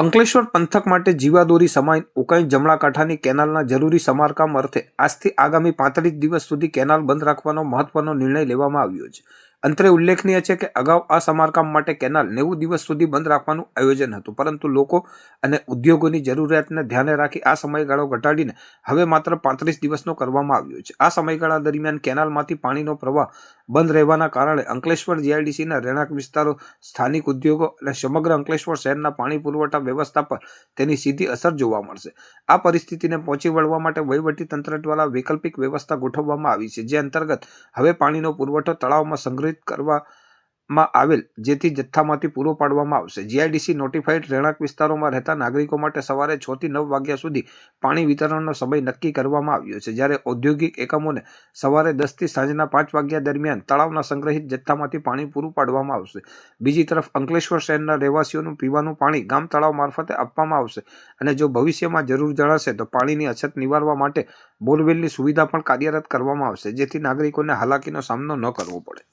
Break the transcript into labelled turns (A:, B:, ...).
A: અંકલેશ્વર પંથક માટે જીવાદોરી સમાઈ ઉકાઈ જમણા કાંઠાની કેનાલના જરૂરી સમારકામ અર્થે આજથી આગામી પાંત્રીસ દિવસ સુધી કેનાલ બંધ રાખવાનો મહત્વનો નિર્ણય લેવામાં આવ્યો છે. અંતરે ઉલ્લેખનીય છે કે અગાઉ આ સમારકામ માટે કેનાલ નેવું દિવસ સુધી બંધ રાખવાનું આયોજન હતું, પરંતુ લોકો અને ઉદ્યોગોની જરૂરિયાતને ધ્યાને રાખી આ સમયગાળો ઘટાડીને હવે માત્ર પાંત્રીસ દિવસનો કરવામાં આવ્યો છે. આ સમયગાળા દરમિયાન કેનાલમાંથી પાણીનો પ્રવાહ બંધ રહેવાના કારણે અંકલેશ્વર જીઆઈડીસીના રહેણાંક વિસ્તારો, સ્થાનિક ઉદ્યોગો અને સમગ્ર અંકલેશ્વર શહેરના પાણી પુરવઠા વ્યવસ્થા પર તેની સીધી અસર જોવા મળશે. આ પરિસ્થિતિને પહોંચી વળવા માટે વહીવટી તંત્ર દ્વારા વૈકલ્પિક વ્યવસ્થા ગોઠવવામાં આવી છે, જે અંતર્ગત હવે પાણીનો પુરવઠો તળાવમાં સંગ્રહિત કરવામાં આવેલ, જેથી જથ્થામાંથી પૂરો પાડવામાં આવશે. જીઆઈડીસી નોટિફાઈડ રહેણાંક વિસ્તારોમાં રહેતા નાગરિકો માટે સવારે છ થી નવ વાગ્યા સુધી પાણી વિતરણનો સમય નક્કી કરવામાં આવ્યો છે. જ્યારે ઔદ્યોગિક એકમોને સવારે દસથી સાંજના પાંચ વાગ્યા દરમિયાન તળાવના સંગ્રહિત જથ્થામાંથી પાણી પૂરું પાડવામાં આવશે. બીજી તરફ, અંકલેશ્વર શહેરના રહેવાસીઓનું પીવાનું પાણી ગામ તળાવ મારફતે આપવામાં આવશે અને જો ભવિષ્યમાં જરૂર જણાશે, તો પાણીની અછત નિવારવા માટે બોરવેલની સુવિધા પણ કાર્યરત કરવામાં આવશે, જેથી નાગરિકોને હાલાકીનો સામનો ન કરવો પડે.